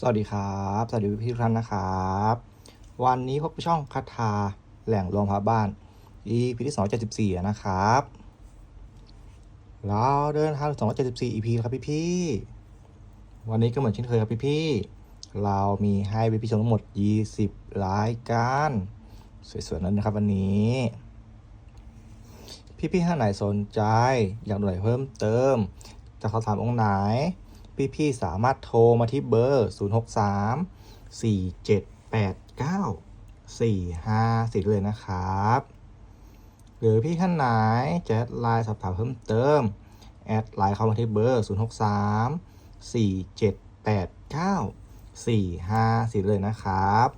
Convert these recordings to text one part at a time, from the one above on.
สวัสดีครับ สวัสดีพี่ทุกท่านนะครับ วันนี้พบกับช่องคาถาแหล่งรวมพระบ้าน EP ที่ 274 นะครับ เราเดินทางถึง274 EP แล้วครับพี่ๆวันนี้ก็เหมือนเช่นเคยครับพี่ๆเรามีให้พี่ชมทั้งหมด 20 รายการ สวยๆ นั้นนะครับวันนี้ พี่ๆท่านไหนสนใจ อยากดูอะไรเพิ่มเติม จะสอบถามองค์ไหน พี่ๆสามารถโทรมาที่เบอร์ 063 4789 454เลยนะครับ หรือพี่ท่านไหนจะไลน์สอบถามเพิ่มเติม แอดไลน์เข้ามาที่เบอร์ 063 4789 454เลยนะครับ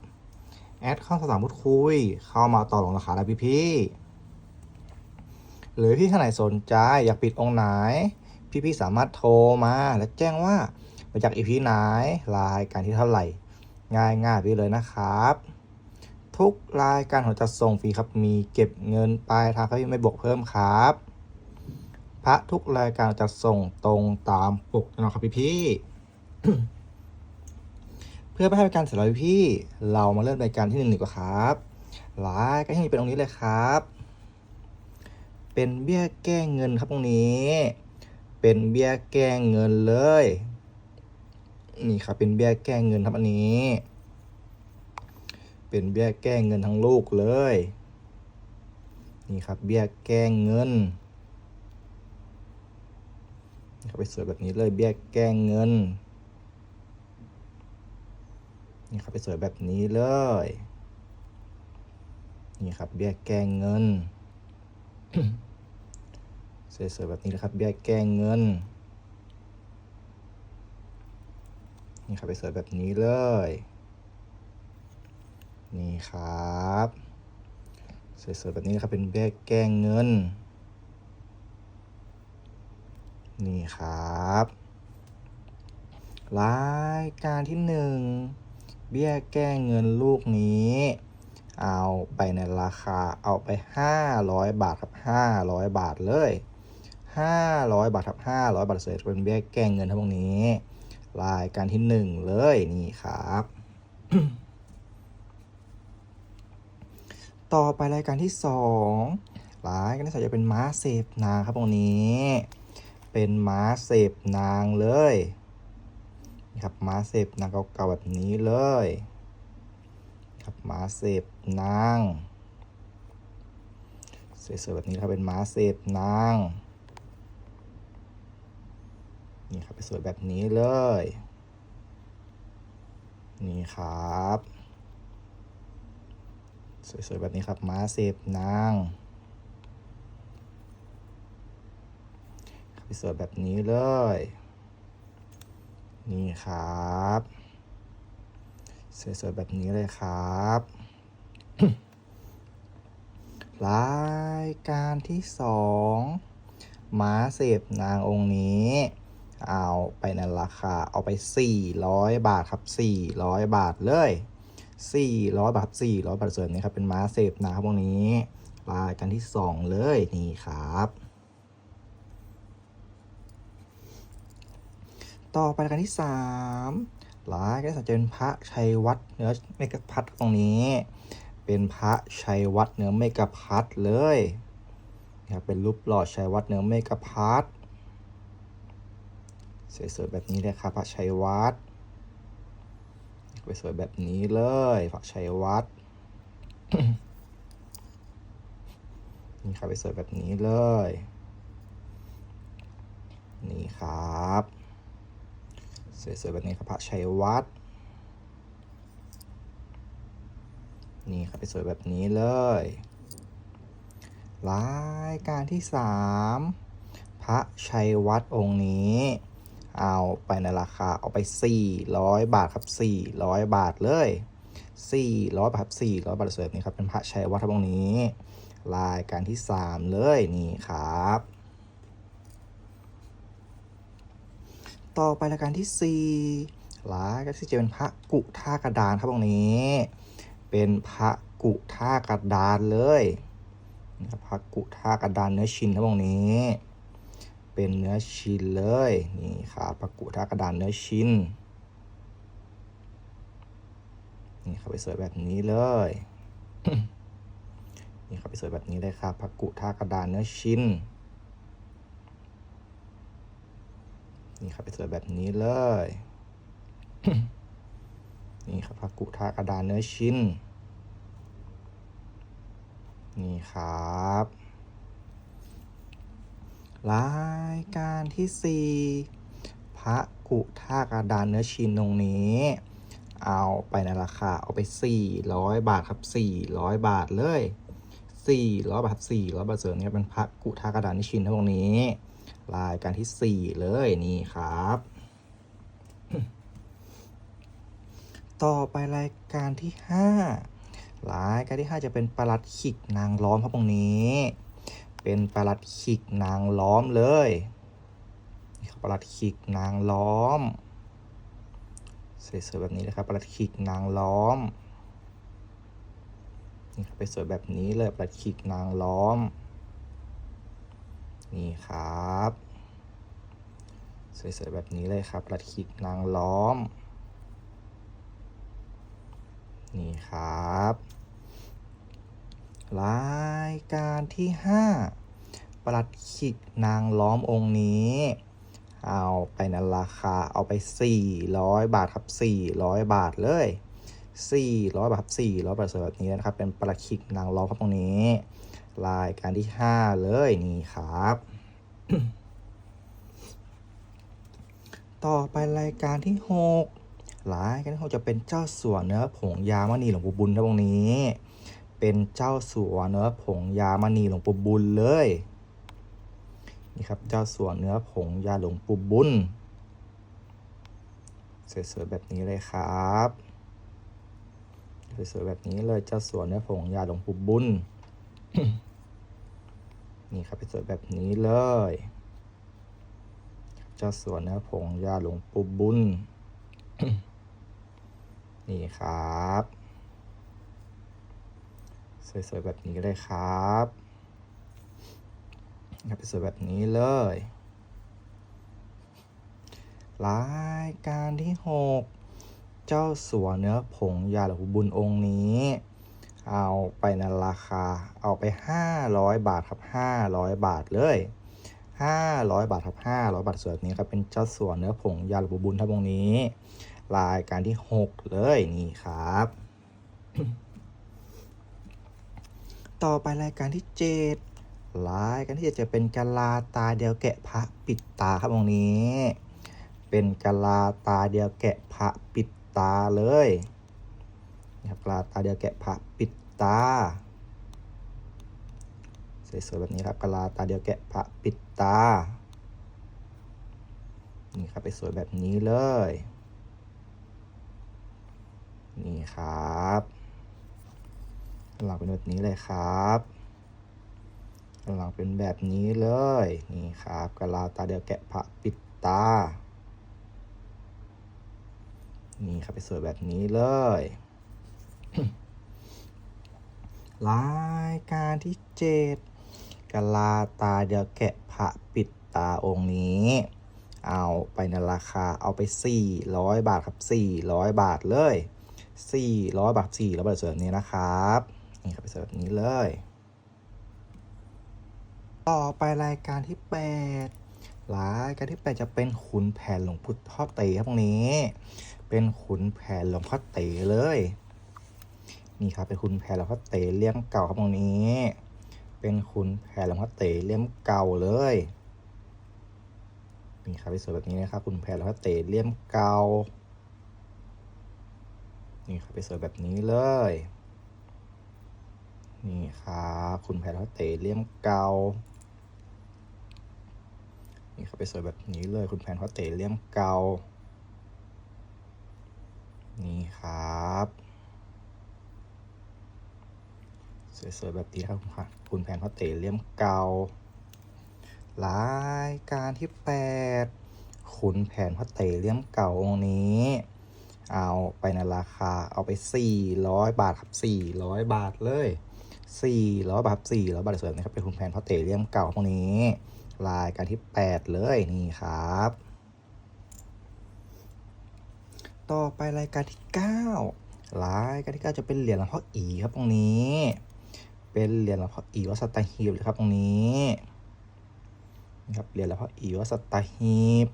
แอดเข้าสอบถามพูดคุย เข้ามาต่อรองราคาได้พี่ๆหรือพี่ท่านไหนสนใจอยากปิดองค์ไหน พี่ๆสามารถโทรมาและแจ้งว่ามาจากอีพีไหนรายการที่เท่าไหร่ ง่ายๆไปเลยนะครับ ทุกรายการของจัดส่งฟรีครับ มีเก็บเงินปลายทางครับพี่ไม่บวกเพิ่มครับ พระทุกรายการจัดส่งตรงตามปกนะครับพี่ๆเพื่อไม่ให้เป็นการเสียเวลาพี่เรามาเริ่มรายการที่หนึ่งดีกว่าครับรายการที่หนึ่งเป็นตรงนี้เลยครับ เป็นเบี้ยแก้เงินครับตรงนี้ เป็นเบี้ยแก้เงินเลย นี่ครับเป็นเบี้ยแก้เงินครับอันนี้ เป็นเบี้ยแก้เงินทั้งลูกเลย นี่ครับเบี้ยแก้เงินนี่ครับไปสวยแบบนี้เลยเบี้ยแก้เงินนี่ครับไปสวยแบบนี้เลย นี่ครับเบี้ยแก้เงิน สวยๆแบบนี้นะครับเบี้ยแก้เงินนี่ครับไปสวยแบบนี้เลย นี่ครับสวยๆแบบนี้นะครับเป็นเบี้ยแก้เงิน นี่ครับรายการที่หนึ่งเบี้ยแก้เงินลูกนี้ เอาไปในราคาเอาไป 500 บาทครับ500 บาทเลย 500 บาทครับ500 บาทเศษเป็นเบี้ยแก้เงินทั้งพวกนี้ รายการที่ 1 เลยนี่ครับ ต่อไปรายการที่ 2 รายการที่สองจะเป็นม้าเสพนางครับตรงนี้ เป็นม้าเสพนางเลยนี่ครับม้าเสพนางเก่าๆแบบนี้เลยครับม้าเสพนางสวยๆแบบนี้ครับเป็นม้าเสพนาง นี่ครับไปสวยแบบนี้เลย นี่ครับ สวยๆแบบนี้ครับม้าเสพนางไปสวยแบบนี้เลย นี่ครับ สวยๆแบบนี้เลยครับรายการที่สองม้าเสพนางองค์นี้ เอาไปในราคาเอาไป 400 บาทครับ 400 บาทเลย 400 บาท 400 บาทส่วนนี้ครับเป็นม้าเสพนางครับองค์นี้รายการที่สองเลยนี่ครับต่อไปรายการที่สามรายการที่สามจะเป็นพระชัยวัดเนื้อเมกะพัดตรงนี้ เป็นพระชัยวัดเนื้อเมกะพัดเลยนะครับเป็นรูปหล่อชัยวัดเนื้อเมกะพัด สวยๆแบบนี้เลยครับพระชัยวัดไปสวยแบบนี้เลยพระชัยวัดนี่ครับไปสวยแบบนี้เลย นี่ครับ สวยๆแบบนี้ครับพระชัยวัดนี่ครับไปสวยแบบนี้เลยรายการที่สามพระชัยวัดองค์นี้ เอาไปในราคาเอาไป 400 บาทครับ 400 บาทเลย 400 บาทครับ400 บาทสวยแบบนี้ครับ เป็นพระชัยวัดครับองค์นี้ รายการที่สามเลยนี่ครับ ต่อไปรายการที่สี่รายการที่จะเป็นพระกุท่ากระดานครับตรงนี้ เป็นพระกุท่ากระดานเลยพระกุท่ากระดานเนื้อชินครับตรงนี้ เป็นเนื้อชิ้นเลยนี่ครับพระกุท่ากระดานเนื้อชิ้นนี่ครับไปสวยแบบนี้เลยนี่ครับไปสวยแบบนี้เลยครับพักกุท่ากระดานเนื้อชิ้นนี่ครับไปสวยแบบนี้เลยนี่ครับพักกุท่ากระดานเนื้อชิ้นนี่ครับ รายการที่สี่พระกุท่ากระดานเนื้อชินตรงนี้ เอาไปในราคาเอาไป 400 บาทครับ 400 บาทเลย 400 บาทครับ400 บาทเสริมนี่ครับเป็นพระกุท่ากระดานเนื้อชินทั้งตรงนี้ รายการที่ 4 เลยนี่ครับ ต่อไปรายการที่ 5 รายการที่ 5 จะเป็นประหลัดขิกนางล้อมครับตรงนี้ เป็นประหลัดขิกนางล้อมเลยนี่ครับประหลัดขิกนางล้อมสวยๆแบบนี้เลยครับประหลัดขิกนางล้อมนี่ครับไปสวยแบบนี้เลยประหลัดขิกนางล้อม นี่ครับสวยๆแบบนี้เลยครับประหลัดขิกนางล้อม นี่ครับ รายการที่ 5 ประหลัดขิกนางล้อมองค์นี้ เอาไปในราคาเอาไป 400 บาทครับ 400 บาทเลย 400 บาทครับ400 บาทสวยแบบนี้นะครับ เป็นประหลัดขิกนางล้อมครับตรงนี้ รายการที่ 5 เลยนี่ครับ ต่อไปรายการที่ 6 รายการที่6จะเป็นเจ้าสัวเนื้อผงยามณีหลวงปู่บุญครับตรงนี้ เป็นเจ้าสัวเนื้อผงยามณีหลวงปู่บุญเลย นี่ครับเจ้าสัวเนื้อผงยาหลวงปู่บุญสวยๆแบบนี้เลยครับสวยๆแบบนี้เลยเจ้าสัวเนื้อผงยาหลวงปู่บุญนี่ครับสวยแบบนี้เลย เจ้าสัวเนื้อผงยาหลวงปู่บุญนี่ครับ สวยๆแบบนี้เลยครับครับสวยแบบนี้เลยรายการที่ 6 เจ้าสัวเนื้อผงยาหลวงบุญองค์นี้ เอาไปในราคา เอาไป 500 บาทครับ500 บาทเลย500 บาทครับ500 บาทสวยแบบนี้ครับเป็นเจ้าสัวเนื้อผงยาหลวงบุญครับองค์นี้ รายการที่ 6 เลยนี่ครับ ต่อไปรายการที่7รายการที่7จะเป็นกะลาตาเดียวแกะพระปิดตาครับองนี้ เป็นกะลาตาเดียวแกะพระปิดตาเลยนี่ครับกะลาตาเดียวแกะพระปิดตาสวยๆแบบนี้ครับกะลาตาเดียวแกะพระปิดตา นี่ครับไปสวยแบบนี้เลย นี่ครับ หลังเป็นแบบนี้เลยครับหลังเป็นแบบนี้เลยนี่ครับกะลาตาเดียวแกะพระปิดตา นี่ครับไปสวยแบบนี้เลยรายการที่เจ็ดกะลาตาเดียวแกะพระปิดตาองค์นี้ เอาไปในราคาเอาไป 400 บาทครับ 400 บาทเลย 400 บาท400บาทสวยแบบนี้นะครับ นี่ครับไปสวยแบบนี้เลย ต่อไปรายการที่ 8 รายการที่ 8 จะเป็นขุนแผนหลวงพุทธพ่อเต๋ครับตรงนี้ เป็นขุนแผนหลวงพ่อเต๋เลย นี่ครับเป็นขุนแผนหลวงพ่อเต๋เลี่ยมเก่าครับตรงนี้ เป็นขุนแผนหลวงพ่อเต๋เลี่ยมเก่าเลยนี่ครับไปเสวยแบบนี้นะครับขุนแผนหลวงพ่อเต๋เลี่ยมเก่านี่ครับไปเสวยแบบนี้เลย นี่ครับขุนแผนหลวงพ่อเตเลี่ยมเกานี่ครับไปสวยแบบนี้เลยคุณแผนเขาเตเลี่ยมเกานี่ครับ สวยๆแบบนี้ครับคุณแผนเขาเตเลี่ยมเการายการที่8ขุนแผนพระเตเลี่ยมเก่าองค์นี้ เอาไปในราคาเอาไป 400 บาทครับ400 บาทเลย 400บาท400บาทสวยนะครับเป็นขุนแผนพระเตเลี่ยมเก่าพวกนี้ รายการที่ 8 เลยนี่ครับ ต่อไปรายการที่9ลายการที่เก้าจะเป็นเหรียญหลวงพ่ออีครับตรงนี้ เป็นเหรียญหลวงพ่ออีวัดสตาฮีบเลยครับตรงนี้นะครับเหรียญหลวงพ่ออีวัดสตาฮีบ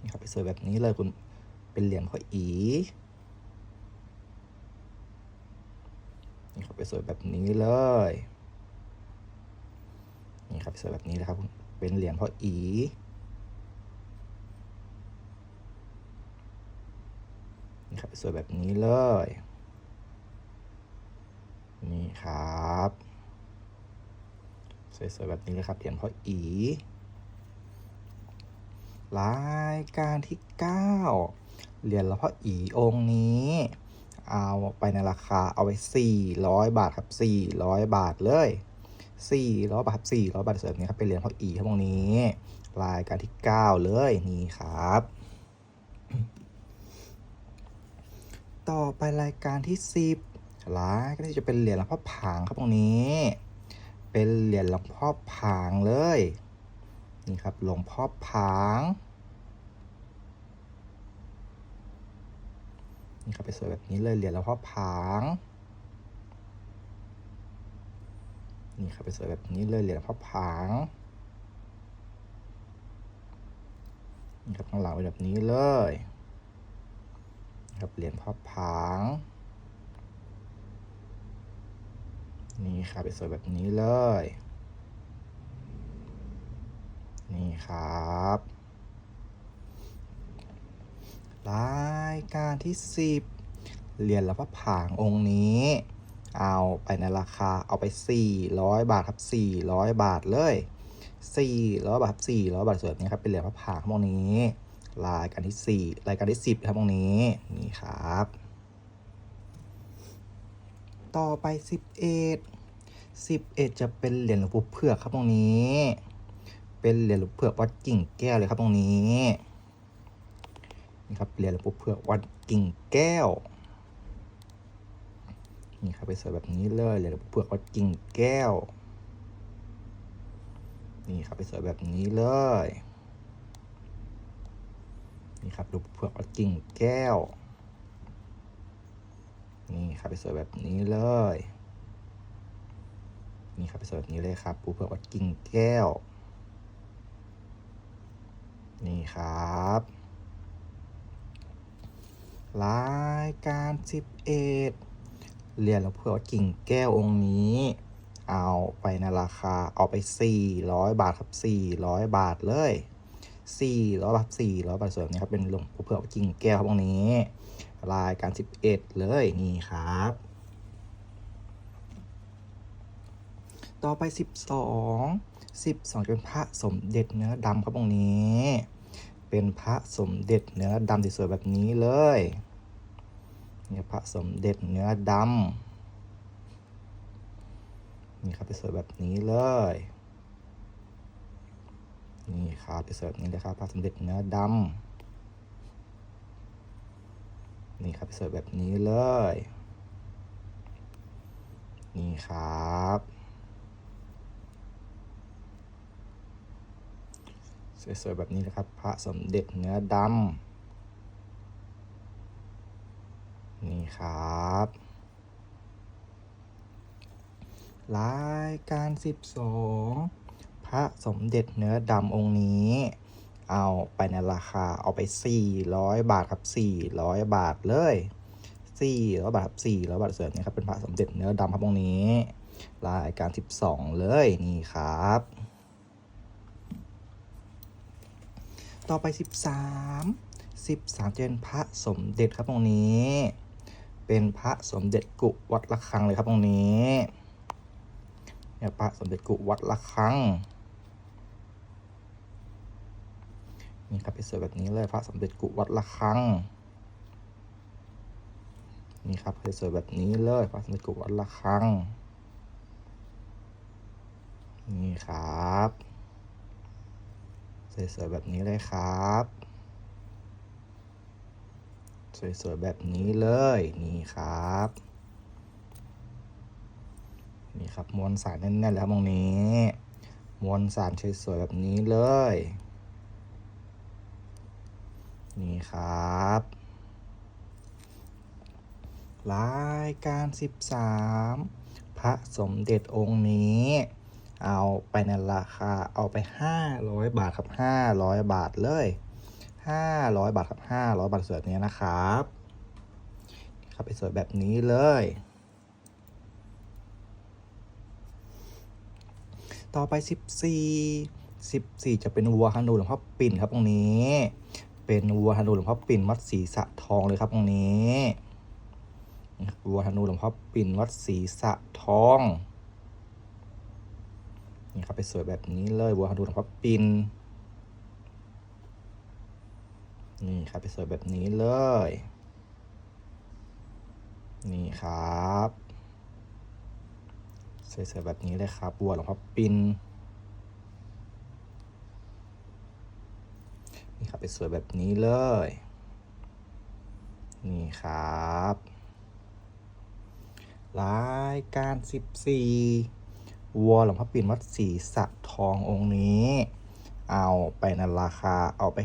นี่ครับไปสวยแบบนี้เลยคุณเป็นเหรียญพ่ออี นี่ครับไปสวยแบบนี้เลย นี่ครับสวยแบบนี้เลยครับ เป็นเหรียญพ่ออีนี่ครับสวยแบบนี้เลย นี่ครับ สวยๆแบบนี้เลยครับเหรียญพ่ออีรายการที่ 9 เหรียญหลวงพ่ออีองค์นี้ เอาไปในราคาเอาไป 400 บาทครับ 400 บาทเลย 400 บาทครับ400 บาทเสวยแบบนี้ครับเป็นเหรียญพ่ออีครับตรงนี้ รายการที่ 9 เลยนี่ครับ ต่อไปรายการที่ 10รายก็จะเป็นเหรียญหลวงพ่อผางครับตรงนี้ เป็นเหรียญหลวงพ่อผางเลยนี่ครับหลวงพ่อผาง นี่ครับไปสวยแบบนี้เลยเหรียญหลวงพ่อผางนี่ครับไปสวยแบบนี้เลยเหรียญหลวงพ่อผางนี่ครับข้างหลังเป็นแบบนี้เลยครับเหรียญพ่อผางนี่ครับไปสวยแบบนี้เลย นี่ครับ รายการที่ 10 เหรียญหลวงพ่อผางองค์นี้ เอาไปในราคาเอาไป 400 บาทครับ 400 บาทเลย400บาทครับ400บาทส่วนนี้ครับเป็นเหรียญพระผางองค์นี้ รายการที่ 4 รายการที่ 10 ครับตรงนี้นี่ครับ ต่อไป 11 11 จะเป็นเหรียญหลวงปู่เผือกครับตรงนี้ เป็นเหรียญหลวงปู่เผือกวัดกิ่งแก้วเลยครับตรงนี้ นี่ครับเรียญหลวงปู่เผือวัดกิ่งแก้วนี่ครับไปสวยแบบนี้เลยเรียญหลวงปู่เผือวัดกิ่งแก้วนี่ครับไปสวยแบบนี้เลยนี่ครับดูปเผือวัดกิ่งแก้วนี่ครับไปสวยแบบนี้เลยนี่ครับไปสวยแบบนี้เลยครับปูเผือวัดกิ่งแก้วนี่ครับ รายการ11เหรียญหลวงพ่อวัดกิ่งแก้วองค์นี้ เอาไปในราคาเอาไป400บาทครับ400บาทเลย400บาท400บาทส่วนนี้ครับเป็นหลวงปู่เผือกกิ่งแก้วครับตรงนี้ รายการ11เลยนี่ครับ ต่อไป12 12เป็นพระสมเด็จเนื้อดำครับตรงนี้ เป็นพระสมเด็จเนื้อดำสวยแบบนี้เลย นี่พระสมเด็จเนื้อดำนี่ครับไปสวยแบบนี้เลย นี่ครับไปเสิร์ฟนี้เลยครับพระสมเด็จเนื้อดำนี่ครับไปเสิร์ฟแบบนี้เลย นี่ครับสวยๆแบบนี้นะครับ พระสมเด็จเนื้อดำ นี่ครับ รายการ 12 พระสมเด็จเนื้อดำองค์นี้ เอาไปในราคาเอาไป 400 บาทครับ 400 บาทเลย400บาทครับ400บาทเสริมนี่ครับเป็นพระสมเด็จเนื้อดำครับองค์นี้ รายการ 12 เลยนี่ครับต่อไป 13 13จะเป็นพระสมเด็จครับตรงนี้ เป็นพระสมเด็จกุวัดระฆังเลยครับตรงนี้เนี่ยพระสมเด็จกุวัดระฆังนี่ครับเป็นสวยแบบนี้เลยพระสมเด็จกุวัดระฆังนี่ครับเป็นสวยแบบนี้เลยพระสมเด็จกุวัดระฆังนี่ครับสวยๆแบบนี้เลยครับ สวยๆแบบนี้เลยนี่ครับ นี่ครับมวลสารแน่นๆแล้วตรงนี้มวลสารสวยๆแบบนี้เลย นี่ครับ รายการสิบสามพระสมเด็จองค์นี้เอาไปในราคาเอาไปห้าร้อยบาทครับห้าร้อยบาทเลย ห้าร้อยบาทครับห้าร้อยบาทสวยแบบนี้นะครับ ครับไปสวยแบบนี้เลย ต่อไป 14 14 จะเป็นวัวฮันดูหลวงพ่อปิ่นครับตรงนี้ เป็นวัวฮันดูหลวงพ่อปิ่นวัดศรีสะทองเลยครับตรงนี้วัวฮันดูหลวงพ่อปิ่นวัดศรีสะทองนี่ครับไปสวยแบบนี้เลยวัวฮันดูหลวงพ่อปิ่น นี่ครับไปสวยแบบนี้เลย นี่ครับสวยๆแบบนี้เลยครับบัวหลวงพ่อปินนี่ครับเป็นสวยแบบนี้เลย นี่ครับรายการ 14 วัวหลวงพ่อปิ่นวัดศรีสะทององค์นี้ เอาไปในราคาเอาไป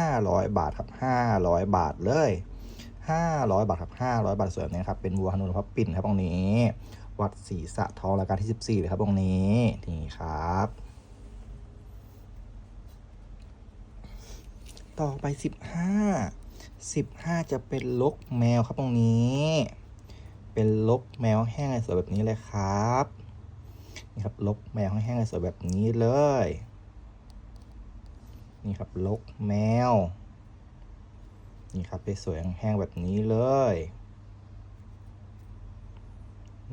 500 บาทครับ 500 บาทเลย 500 บาทครับ500 บาทสวยแบบนี้ครับ เป็นวัวหนุนพระปิ่นครับตรงนี้ วัดศรีสะทองรายการที่ 14เลยครับตรงนี้นี่ครับ ต่อไป 15 15 จะเป็นลกแมวครับตรงนี้ เป็นลกแมวแห้งสวยแบบนี้เลยครับนี่ครับลกแมวแห้งสวยแบบนี้เลย นี่ครับลกแมว นี่ครับไปสวยแห้งแบบนี้เลย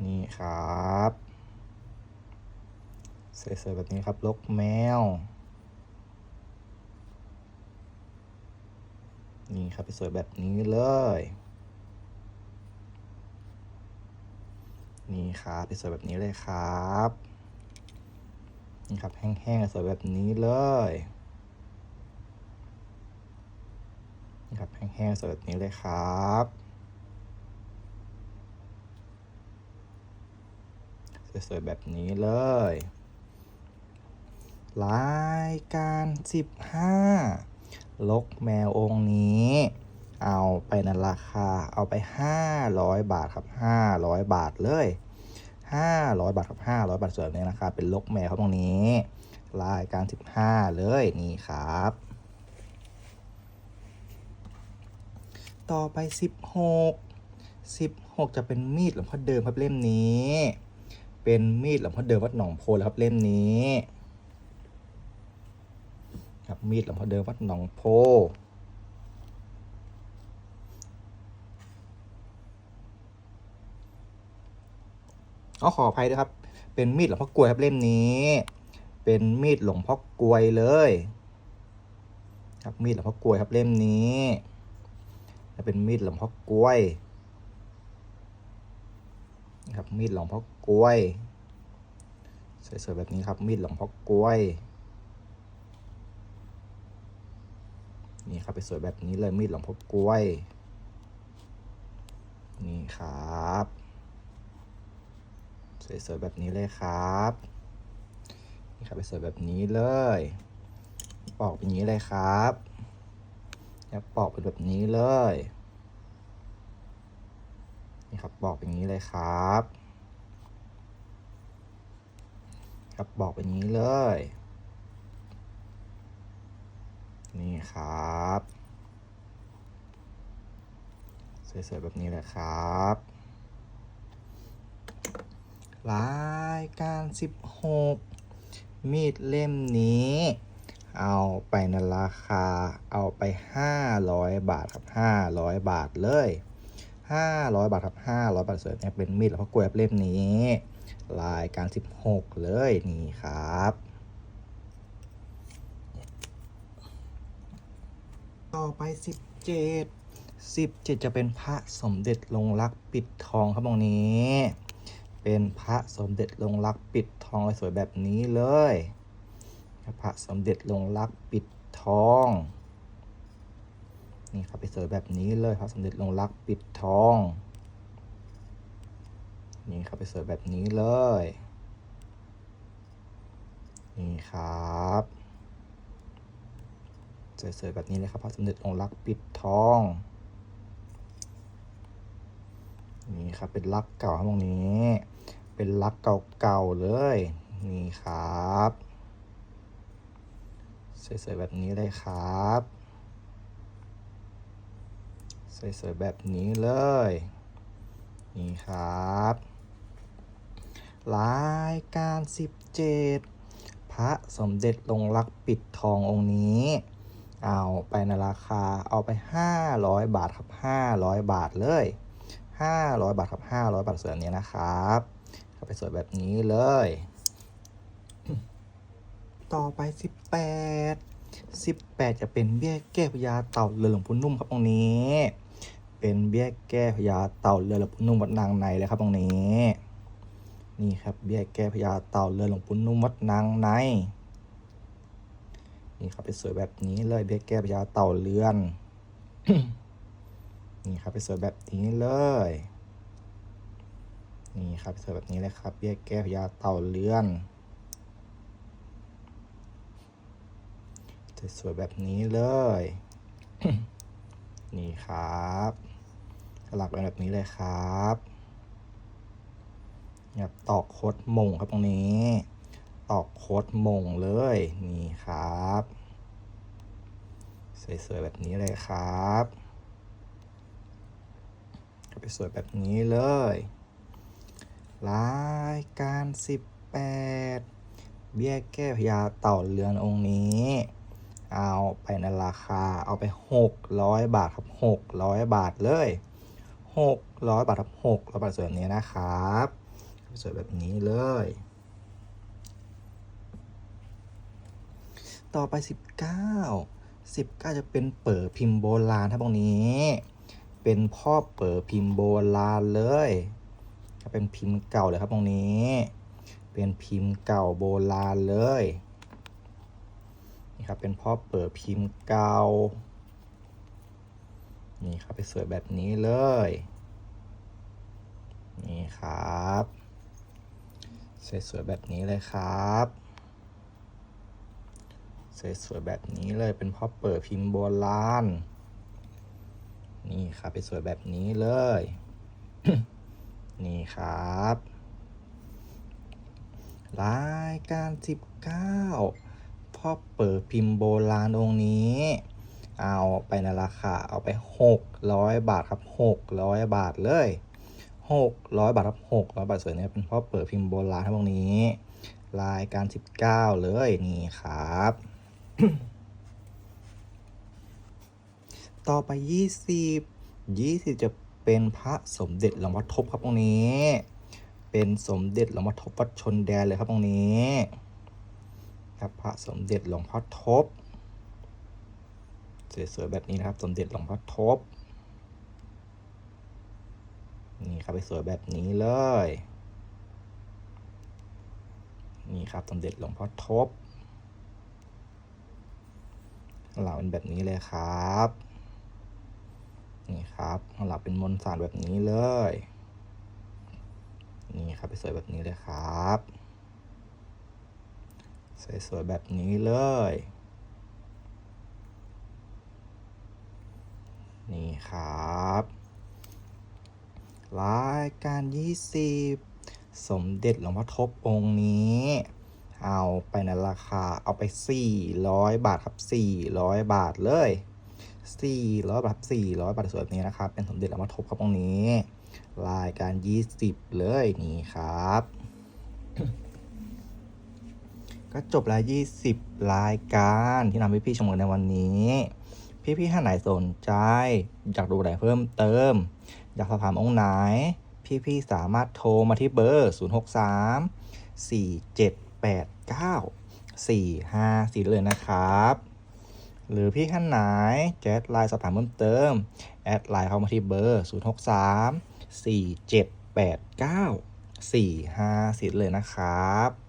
นี่ครับสวยๆแบบนี้ครับลกแมว นี่ครับไปสวยแบบนี้เลย นี่ครับไปสวยแบบนี้เลยครับ นี่ครับแห้งๆสวยแบบนี้เลย ครับแห้งๆสวยแบบนี้เลยครับสวยๆแบบนี้เลยรายการ 15 ลกแมวองค์นี้ เอาไปในราคาเอาไป 500 บาทครับ 500 บาทเลย 500 บาทครับ500 บาทส่วนนี้นะครับเป็นลกแมวครับตรงนี้ รายการ 15 เลยนี่ครับ ต่อไป 16 16 จะเป็นมีดหลวงพ่อเดิมครับเล่มนี้ เป็นมีดหลวงพ่อเดิมวัดหนองโพครับเล่มนี้ครับมีดหลวงพ่อเดิมวัดหนองโพเอขออภัยด้วยครับ เป็นมีดหลวงพ่อกลวยครับเล่มนี้ เป็นมีดหลวงพ่อกลวยเลย ครับมีดหลวงพ่อกลวยครับเล่มนี้ และเป็นมีดหลวงพ่อกล้วยนะครับมีดหลวงพ่อกล้วย สวยๆแบบนี้ครับมีดหลวงพ่อกล้วยนี่ครับไปสวยแบบนี้เลยมีดหลวงพ่อกล้วย นี่ครับ สวยๆแบบนี้เลยครับนี่ครับไปสวยแบบนี้เลยปอกเป็นอย่างนี้เลยครับ แล้วปอกเป็นแบบนี้เลย นี่ครับปอกเป็นอย่างนี้เลยครับ ครับปอกเป็นอย่างนี้เลย นี่ครับ สวยๆแบบนี้เลยครับรายการ 16 มีดเล่มนี้ เอาไปในราคาเอาไป 500 บาทครับ500 บาทเลย 500 บาทครับ500 บาทสวยเนี่ยเป็นมีดหลวงพ่อกลวยครับเล่มนี้ รายการ 16 เลยนี่ครับต่อไป 17 17 จะเป็นพระสมเด็จลงรักปิดทองครับตรงนี้ เป็นพระสมเด็จลงรักปิดทองสวยแบบนี้เลย พระสมเด็จลงรักปิดทอง นี่ครับไปสวยแบบนี้เลยพระสมเด็จลงรักปิดทอง นี่ครับไปสวยแบบนี้เลย นี่ครับสวยๆแบบนี้เลยครับพระสมเด็จองค์รักปิดทองนี่ครับเป็นลักเก่าครับตรงนี้ เป็นลักเก่าๆเลย นี่ครับ สวยๆแบบนี้เลยครับ สวยๆแบบนี้เลย นี่ครับ รายการ 17 พระสมเด็จลงรักปิดทององค์นี้ เอาไปในราคาเอาไป 500 บาทครับ 500 บาทเลย 500 บาทครับ 500 บาทสวยแบบนี้นะครับเอาไปสวยแบบนี้เลย ต่อไป 18 18 จะเป็นเบี้ยแก้พญาเต่าเรือหลวงพุนุ่มครับตรงนี้ เป็นเบี้ยแก้พญาเต่าเรือหลวงพุนุ่มวัดนางในเลยครับตรงนี้ นี่ครับเบี้ยแก้พญาเต่าเรือหลวงพุนุ่มวัดนางใน นี่ครับไปสวยแบบนี้เลยเบี้ยแก้พญาเต่าเรือนนี่ครับไปสวยแบบนี้เลย นี่ครับไปสวยแบบนี้เลยครับเบี้ยแก้พญาเต่าเรือน สวยๆแบบนี้เลย นี่ครับสลับเป็นแบบนี้เลยครับเนี่ยตอกโคดมงครับตรงนี้ ตอกโคดมงเลย นี่ครับ สวยๆแบบนี้เลยครับก็ไปสวยแบบนี้เลย รายการ 18 เบี้ยแก้พญาเต่าเรือนองค์นี้ เอาไปในราคาเอาไป 600 บาทครับ 600 บาทเลย 600 บาทครับ600บาทสวยแบบนี้นะครับสวยแบบนี้เลย ต่อไป 19 19 จะเป็นเปิดพิมพ์โบราณครับตรงนี้ เป็นพ่อเปิดพิมพ์โบราณเลยเป็นพิมพ์เก่าเลยครับตรงนี้ เป็นพิมพ์เก่าโบราณเลย นี่ครับเป็นพ่อเปิดพิมพ์เก่านี่ครับไปสวยแบบนี้เลย นี่ครับ สวยๆแบบนี้เลยครับ สวยๆแบบนี้เลยเป็นพ่อเปิดพิมพ์โบราณ นี่ครับไปสวยแบบนี้เลย นี่ครับ รายการ19 พ่อเปิดพิมพ์โบราณองค์นี้ เอาไปในราคาเอาไป600บาทครับ600บาทเลย600บาทครับ600บาทสวยเนี่ยเป็นพ่อเปิดพิมพ์โบราณทั้งพวกนี้ รายการ19เลยนี่ครับ ต่อไป20 20จะเป็นพระสมเด็จหลวงพ่อทบครับตรงนี้ เป็นสมเด็จหลวงพ่อทบวัดชนแดนเลยครับตรงนี้ ครับพระสมเด็จหลวงพ่อทบ สวยๆแบบนี้นะครับ สมเด็จหลวงพ่อทบ นี่ครับไปสวยแบบนี้เลย นี่ครับสมเด็จหลวงพ่อทบเราเป็นแบบนี้เลยครับ นี่ครับของเราเป็นมนสารแบบนี้เลย นี่ครับไปสวยแบบนี้เลยครับ สวยๆแบบนี้เลย นี่ครับ รายการ 20 สมเด็จหลวงพ่อทบองค์นี้ เอาไปในราคาเอาไป 400 บาทครับ 400 บาทเลย400บาท400บาทสวยแบบนี้นะครับ เป็นสมเด็จหลวงพ่อทบครับตรงนี้ รายการ20เลยนี่ครับ ก็จบแล้ว20 รายการที่นำพี่ๆชมกันในวันนี้ พี่ๆท่านไหนสนใจ อยากดูอะไรเพิ่มเติม อยากสอบถามองค์ไหน พี่ๆสามารถโทรมาที่เบอร์ 063 4789 454เลยนะครับ หรือพี่ท่านไหนจะแอดไลน์สอบถามเพิ่มเติม แอดไลน์เข้ามาที่เบอร์ 063 4789 454เลยนะครับ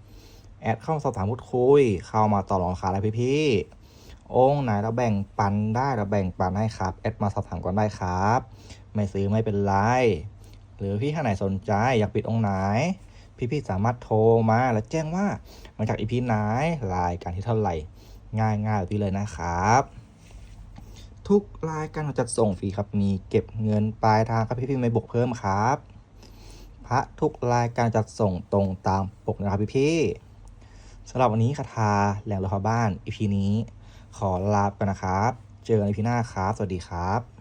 แอดเข้ามาสอบถามพูดคุย เข้ามาต่อรองราคาอะไรพี่ๆองค์ไหนเราแบ่งปันได้เราแบ่งปันให้ครับแอดมาสอบถามก่อนได้ครับ ไม่ซื้อไม่เป็นไร หรือพี่ท่านไหนสนใจอยากปิดองค์ไหน พี่ๆสามารถโทรมาแล้วแจ้งว่ามาจากอีพีไหนรายการที่เท่าไหร่ ง่ายๆแบบนี้เลยนะครับ ทุกรายการเราจัดส่งฟรีครับมีเก็บเงินปลายทางครับพี่ๆไม่บวกเพิ่มครับ พระทุกรายการจัดส่งตรงตามปกนะครับพี่ๆ สำหรับวันนี้คาทาแหล่งรอบ้าน EP นี้ ขอลาไปก่อนนะครับ เจอกันในพีหน้าครับ สวัสดีครับ